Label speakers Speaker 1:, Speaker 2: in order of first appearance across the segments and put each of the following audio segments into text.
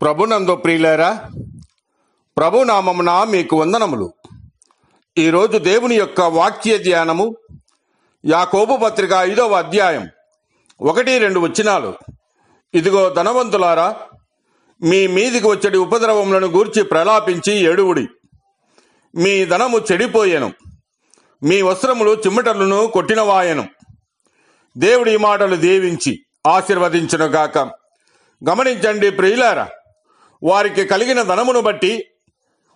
Speaker 1: ప్రభునందు ప్రియులారా ప్రభునామమున మీకు వందనములు. ఈరోజు దేవుని యొక్క వాక్య ధ్యానము యాకోబు పత్రిక ఐదవ అధ్యాయం ఒకటి రెండు వచ్చినాలు ఇదిగో ధనవంతులారా మీ మీదికి వచ్చేటి ఉపద్రవములను గూర్చి ప్రలాపించి ఏడువుడి. మీ ధనము చెడిపోయేను మీ వస్త్రములు చిమ్మటలను కొట్టినవాయను. దేవుడి మాటలు దీవించి ఆశీర్వదించునుగాక. గమనించండి ప్రియులారా వారికి కలిగిన ధనమును బట్టి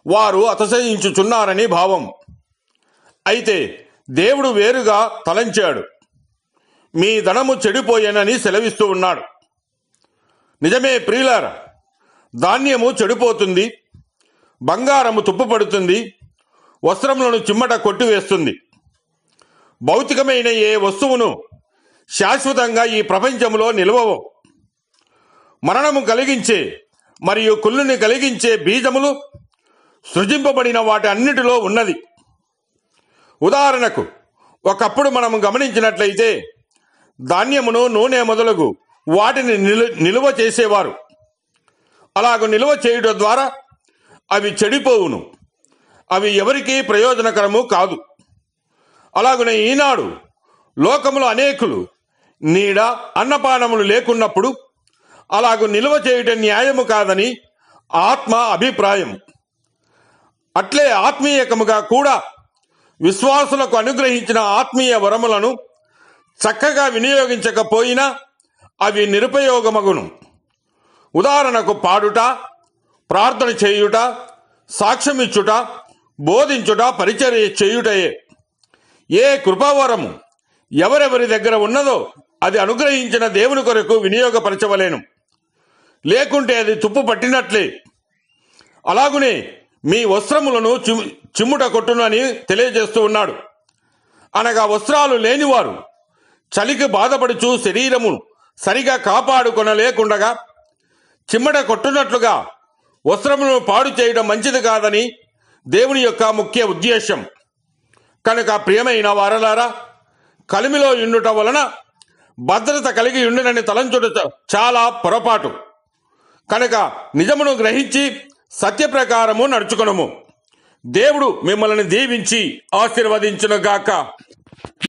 Speaker 1: వారు అతశయించుచున్నారని భావం. అయితే దేవుడు వేరుగా తలంచాడు. మీ ధనము చెడిపోయేనని సెలవిస్తూ ఉన్నాడు. నిజమే ప్రియులార ధాన్యము చెడిపోతుంది బంగారము తుప్పుపడుతుంది వస్త్రములను చిమ్మట కొట్టివేస్తుంది. భౌతికమైన ఏ వస్తువును శాశ్వతంగా ఈ ప్రపంచంలో నిలవవు. మరణము కలిగించే మరియు కుళ్ళుని కలిగించే బీజములు సృజింపబడిన వాటి అన్నిటిలో ఉన్నది. ఉదాహరణకు ఒకప్పుడు మనం గమనించినట్లయితే ధాన్యమును నూనె మొదలగు వాటిని నిలు నిలువ చేసేవారు. అలాగ నిలువ చేయుట ద్వారా అవి చెడిపోవును. అవి ఎవరికీ ప్రయోజనకరము కాదు. అలాగనే ఈనాడు లోకములు అనేకులు నీడ అన్నపానములు లేకున్నప్పుడు అలాగూ నిల్వ చేయుట న్యాయము కాదని ఆత్మ అభిప్రాయం. అట్లే ఆత్మీయకముగా కూడా విశ్వాసులకు అనుగ్రహించిన ఆత్మీయ వరములను చక్కగా వినియోగించకపోయినా అవి నిరుపయోగమగును. ఉదాహరణకు పాడుట ప్రార్థన చేయుట సాక్ష్యమిచ్చుట బోధించుట పరిచర్య చేయుటయే. ఏ కృపావరము ఎవరెవరి దగ్గర ఉన్నదో అది అనుగ్రహించిన దేవుని కొరకు వినియోగపరచవలేను. లేకుంటే అది తుప్పు పట్టినట్లే. అలాగునే మీ వస్త్రములను చిమ్- చిమ్ముట కొట్టునని తెలియజేస్తూ ఉన్నాడు. అనగా వస్త్రాలు లేనివారు చలికి బాధపడుచు శరీరము సరిగా కాపాడుకొనలేకుండగా చిమ్మట కొట్టునట్లుగా వస్త్రములను పాడు చేయడం మంచిది కాదని దేవుని యొక్క ముఖ్య ఉద్దేశం. కనుక ప్రియమైన వారలారా కలిమిలో ఉండుట వలన భద్రత కలిగి ఉండునని తలంచుట చాలా పొరపాటు. కనుక నిజమును గ్రహించి సత్య ప్రకారము నడుచుకొనము. దేవుడు మిమ్మల్ని దీవించి ఆశీర్వదించునుగాక.